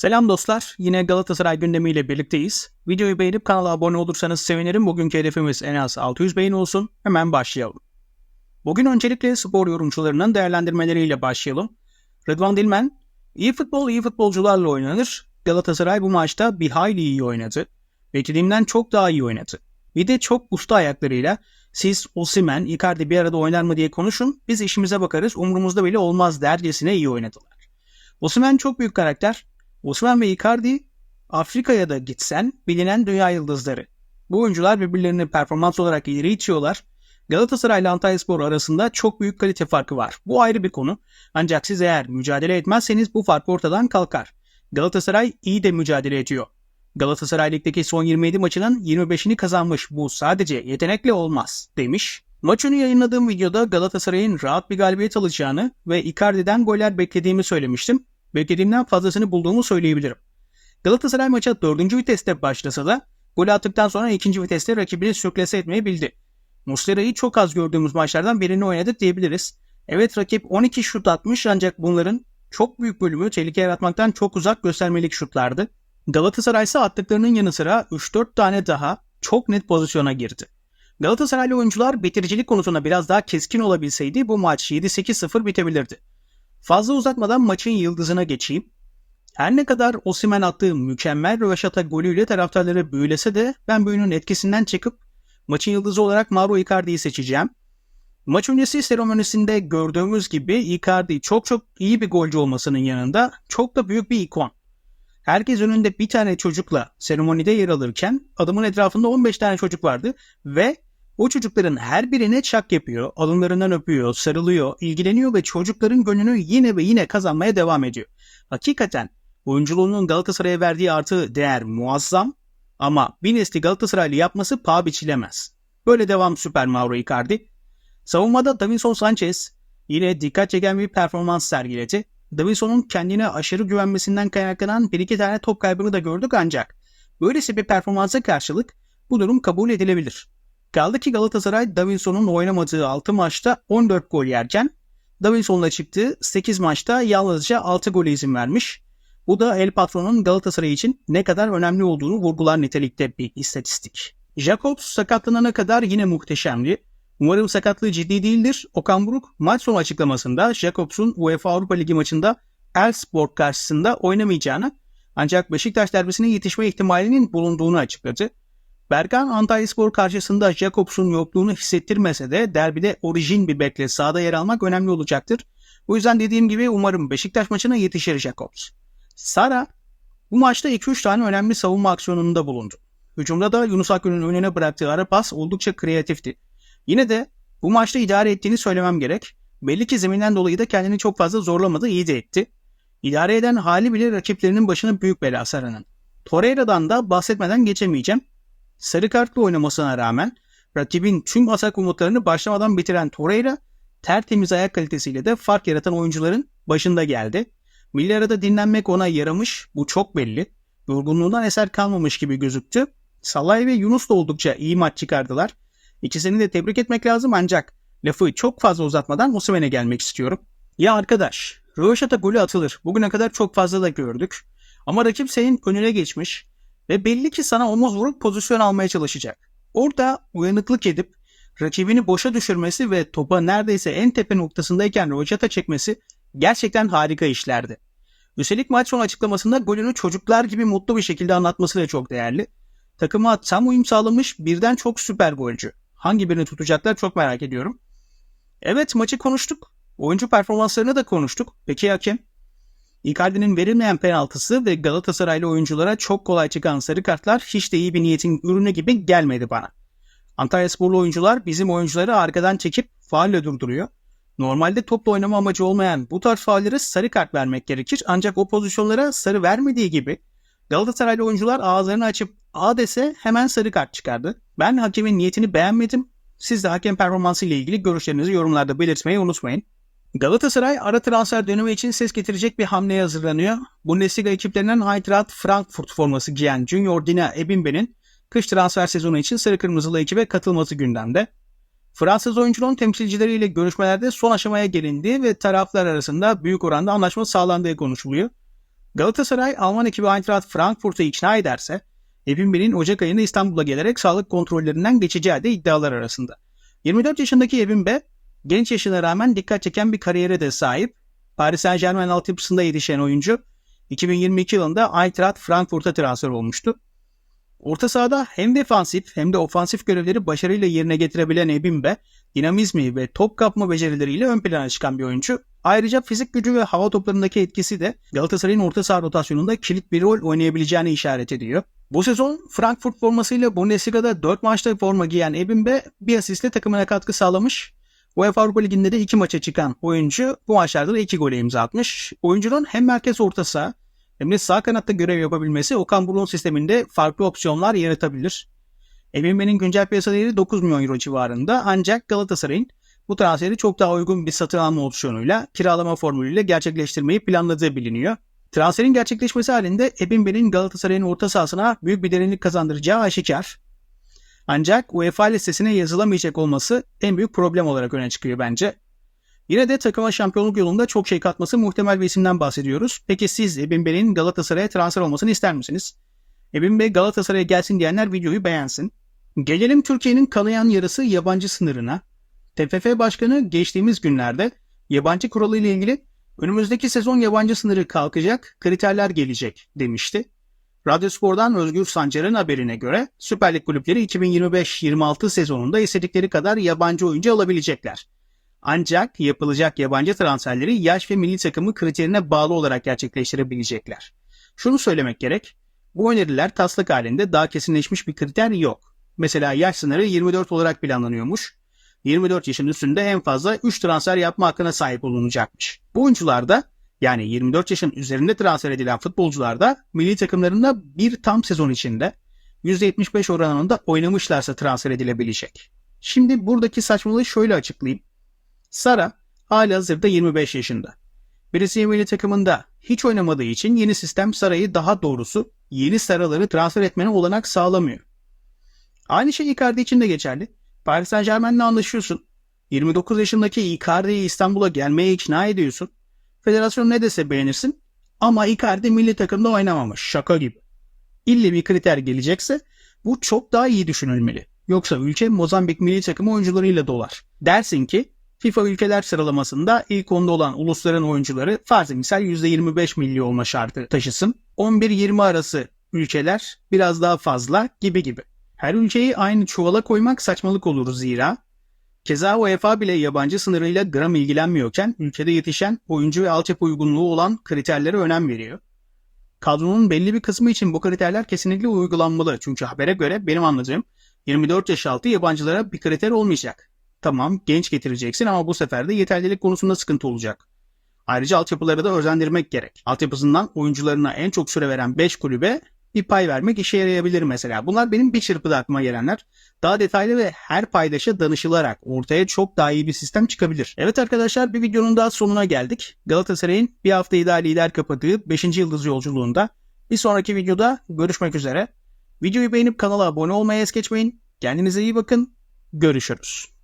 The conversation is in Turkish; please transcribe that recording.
Selam dostlar. Yine Galatasaray gündemiyle birlikteyiz. Videoyu beğenip kanala abone olursanız sevinirim. Bugünkü hedefimiz en az 600 beğeni olsun. Hemen başlayalım. Bugün öncelikle spor yorumcularının değerlendirmeleriyle başlayalım. Rıdvan Dilmen, iyi futbol iyi futbolcularla oynanır. Galatasaray bu maçta bir hayli iyi oynadı. Beklediğimden çok daha iyi oynadı. Bir de çok usta ayaklarıyla siz Osimen, Icardi bir arada oynar mı diye konuşun. Biz işimize bakarız umurumuzda bile olmaz dercesine iyi oynadılar. Osimhen çok büyük karakter. Osman ve Icardi Afrika'ya da gitsen bilinen dünya yıldızları. Bu oyuncular birbirlerini performans olarak ileri itiyorlar. Galatasaray ile Antalyaspor arasında çok büyük kalite farkı var. Bu ayrı bir konu. Ancak siz eğer mücadele etmezseniz bu fark ortadan kalkar. Galatasaray iyi de mücadele ediyor. Galatasaray Lig'deki son 27 maçının 25'ini kazanmış. Bu sadece yetenekle olmaz demiş. Maç önü yayınladığım videoda Galatasaray'ın rahat bir galibiyet alacağını ve Icardi'den goller beklediğimi söylemiştim beklediğimden fazlasını bulduğumu söyleyebilirim. Galatasaray maça 4. viteste başlasa da gol attıktan sonra 2. viteste rakibini sürklese etmeyi bildi. Muslera'yı çok az gördüğümüz maçlardan birini oynadık diyebiliriz. Evet rakip 12 şut atmış ancak bunların çok büyük bölümü tehlike yaratmaktan çok uzak göstermelik şutlardı. Galatasaray ise attıklarının yanı sıra 3-4 tane daha çok net pozisyona girdi. Galatasaraylı oyuncular bitiricilik konusunda biraz daha keskin olabilseydi bu maç 7-8-0 bitebilirdi. Fazla uzatmadan maçın yıldızına geçeyim. Her ne kadar Osimen attığı mükemmel röveşata golüyle taraftarları büyülese de ben büyünün etkisinden çıkıp maçın yıldızı olarak Mauro Icardi'yi seçeceğim. Maç öncesi seremonisinde gördüğümüz gibi Icardi çok çok iyi bir golcü olmasının yanında çok da büyük bir ikon. Herkes önünde bir tane çocukla seremonide yer alırken adamın etrafında 15 tane çocuk vardı ve o çocukların her birine çak yapıyor, alınlarından öpüyor, sarılıyor, ilgileniyor ve çocukların gönlünü yine ve yine kazanmaya devam ediyor. Hakikaten oyunculuğunun Galatasaray'a verdiği artı değer muazzam ama bir nesli Galatasaraylı yapması paha biçilemez. Böyle devam süper Mauro Icardi. Savunmada Davinson Sanchez yine dikkat çeken bir performans sergiledi. Davinson'un kendine aşırı güvenmesinden kaynaklanan bir iki tane top kaybını da gördük ancak böylesi bir performansa karşılık bu durum kabul edilebilir. Kaldı ki Galatasaray Davinson'un oynamadığı 6 maçta 14 gol yerken Davinson'la çıktığı 8 maçta yalnızca 6 gole izin vermiş. Bu da El Patron'un Galatasaray için ne kadar önemli olduğunu vurgular nitelikte bir istatistik. Jacobs sakatlanana kadar yine muhteşemdi. Umarım sakatlığı ciddi değildir. Okan Buruk maç sonu açıklamasında Jacobs'un UEFA Avrupa Ligi maçında Elfsborg karşısında oynamayacağını ancak Beşiktaş derbisine yetişme ihtimalinin bulunduğunu açıkladı. Berkan Antalyaspor karşısında Jacobs'un yokluğunu hissettirmese de derbide orijin bir bekle sahada yer almak önemli olacaktır. Bu yüzden dediğim gibi umarım Beşiktaş maçına yetişir Jacobs. Sara bu maçta 2-3 tane önemli savunma aksiyonunda bulundu. Hücumda da Yunus Akgün'ün önüne bıraktığı ara pas oldukça kreatifti. Yine de bu maçta idare ettiğini söylemem gerek. Belli ki zeminden dolayı da kendini çok fazla zorlamadı, iyi de etti. İdare eden hali bile rakiplerinin başına büyük bela Sara'nın. Torreira'dan da bahsetmeden geçemeyeceğim. Sarı kartlı oynamasına rağmen rakibin tüm atak umutlarını başlamadan bitiren Torreira tertemiz ayak kalitesiyle de fark yaratan oyuncuların başında geldi. Milli arada dinlenmek ona yaramış bu çok belli. Yorgunluğundan eser kalmamış gibi gözüktü. Salay ve Yunus da oldukça iyi maç çıkardılar. İkisini de tebrik etmek lazım ancak lafı çok fazla uzatmadan Osimhen'e gelmek istiyorum. Ya arkadaş, Röveşata golü atılır. Bugüne kadar çok fazla da gördük. Ama rakip senin önüne geçmiş ve belli ki sana omuz vurup pozisyon almaya çalışacak. Orada uyanıklık edip rakibini boşa düşürmesi ve topa neredeyse en tepe noktasındayken röveşata çekmesi gerçekten harika işlerdi. Üstelik maç sonu açıklamasında golünü çocuklar gibi mutlu bir şekilde anlatması da çok değerli. Takıma tam uyum sağlamış birden çok süper golcü. Hangi birini tutacaklar çok merak ediyorum. Evet maçı konuştuk. Oyuncu performanslarını da konuştuk. Peki hakem? Icardi'nin verilmeyen penaltısı ve Galatasaraylı oyunculara çok kolay çıkan sarı kartlar hiç de iyi bir niyetin ürünü gibi gelmedi bana. Antalya sporlu oyuncular bizim oyuncuları arkadan çekip faulle durduruyor. Normalde topla oynama amacı olmayan bu tarz faullere sarı kart vermek gerekir ancak o pozisyonlara sarı vermediği gibi Galatasaraylı oyuncular ağızlarını açıp A dese hemen sarı kart çıkardı. Ben hakemin niyetini beğenmedim. Siz de hakem performansı ile ilgili görüşlerinizi yorumlarda belirtmeyi unutmayın. Galatasaray ara transfer dönemi için ses getirecek bir hamleye hazırlanıyor. Bundesliga ekiplerinden Eintracht Frankfurt forması giyen Junior Dina Ebimbe'nin kış transfer sezonu için sarı kırmızılı ekibe katılması gündemde. Fransız oyuncunun temsilcileriyle görüşmelerde son aşamaya gelindi ve taraflar arasında büyük oranda anlaşma sağlandığı konuşuluyor. Galatasaray Alman ekibi Eintracht Frankfurt'u ikna ederse Ebimbe'nin Ocak ayında İstanbul'a gelerek sağlık kontrollerinden geçeceği de iddialar arasında. 24 yaşındaki Ebimbe genç yaşına rağmen dikkat çeken bir kariyere de sahip. Paris Saint Germain altyapısında yetişen oyuncu 2022 yılında Eintracht Frankfurt'a transfer olmuştu. Orta sahada hem defansif hem de ofansif görevleri başarıyla yerine getirebilen Ebimbe, dinamizmi ve top kapma becerileriyle ön plana çıkan bir oyuncu. Ayrıca fizik gücü ve hava toplarındaki etkisi de Galatasaray'ın orta saha rotasyonunda kilit bir rol oynayabileceğini işaret ediyor. Bu sezon Frankfurt formasıyla Bundesliga'da 4 maçta forma giyen Ebimbe bir asistle takımına katkı sağlamış. UEFA Avrupa Ligi'nde de 2 maça çıkan oyuncu bu maçlarda da 2 gole imza atmış. Oyuncunun hem merkez orta saha hem de sağ kanatta görev yapabilmesi Okan Buruk'un sisteminde farklı opsiyonlar yaratabilir. Ebimbe'nin güncel piyasa değeri 9 milyon euro civarında ancak Galatasaray'ın bu transferi çok daha uygun bir satın alma opsiyonuyla kiralama formülüyle gerçekleştirmeyi planladığı biliniyor. Transferin gerçekleşmesi halinde Ebimbe'nin Galatasaray'ın orta sahasına büyük bir derinlik kazandıracağı aşikar. Ancak UEFA listesine yazılamayacak olması en büyük problem olarak öne çıkıyor bence. Yine de takıma şampiyonluk yolunda çok şey katması muhtemel bir isimden bahsediyoruz. Peki siz Ebimbe'nin Galatasaray'a transfer olmasını ister misiniz? Ebimbe Galatasaray'a gelsin diyenler videoyu beğensin. Gelelim Türkiye'nin kanayan yarısı yabancı sınırına. TFF Başkanı geçtiğimiz günlerde yabancı kuralı ile ilgili önümüzdeki sezon yabancı sınırı kalkacak, kriterler gelecek demişti. Radyospor'dan Özgür Sancar'ın haberine göre Süper Lig kulüpleri 2025-26 sezonunda istedikleri kadar yabancı oyuncu alabilecekler. Ancak yapılacak yabancı transferleri yaş ve milli takımı kriterine bağlı olarak gerçekleştirebilecekler. Şunu söylemek gerek, bu öneriler taslak halinde daha kesinleşmiş bir kriter yok. Mesela yaş sınırı 24 olarak planlanıyormuş. 24 yaşın üstünde en fazla 3 transfer yapma hakkına sahip olunacakmış. Bu oyuncularda yani 24 yaşın üzerinde transfer edilen futbolcularda milli takımlarında bir tam sezon içinde %75 oranında oynamışlarsa transfer edilebilecek. Şimdi buradaki saçmalığı şöyle açıklayayım. Sara hala hazırda 25 yaşında. Brezilya milli takımında hiç oynamadığı için yeni sistem Sara'yı daha doğrusu yeni Sara'ları transfer etmene olanak sağlamıyor. Aynı şey Icardi için de geçerli. Paris Saint Germain'le anlaşıyorsun. 29 yaşındaki Icardi'yi İstanbul'a gelmeye ikna ediyorsun. Federasyon ne dese beğenirsin. Ama Icardi milli takımda oynamamış. Şaka gibi. İlle bir kriter gelecekse bu çok daha iyi düşünülmeli. Yoksa ülke Mozambik milli takımı oyuncularıyla dolar. Dersin ki FIFA ülkeler sıralamasında ilk onda olan ulusların oyuncuları farz misal %25 milli olma şartı taşısın. 11-20 arası ülkeler biraz daha fazla gibi gibi. Her ülkeyi aynı çuvala koymak saçmalık olur zira. Keza UEFA bile yabancı sınırıyla gram ilgilenmiyorken ülkede yetişen oyuncu ve altyapı uygunluğu olan kriterlere önem veriyor. Kadronun belli bir kısmı için bu kriterler kesinlikle uygulanmalı. Çünkü habere göre benim anladığım 24 yaş altı yabancılara bir kriter olmayacak. Tamam genç getireceksin ama bu sefer de yeterlilik konusunda sıkıntı olacak. Ayrıca altyapıları da özendirmek gerek. Altyapısından oyuncularına en çok süre veren 5 kulübe bir pay vermek işe yarayabilir mesela. Bunlar benim bir çırpıda aklıma gelenler. Daha detaylı ve her paydaşa danışılarak ortaya çok daha iyi bir sistem çıkabilir. Evet arkadaşlar bir videonun daha sonuna geldik. Galatasaray'ın bir hafta daha lider kapattığı 5. yıldız yolculuğunda bir sonraki videoda görüşmek üzere. Videoyu beğenip kanala abone olmayı es geçmeyin. Kendinize iyi bakın. Görüşürüz.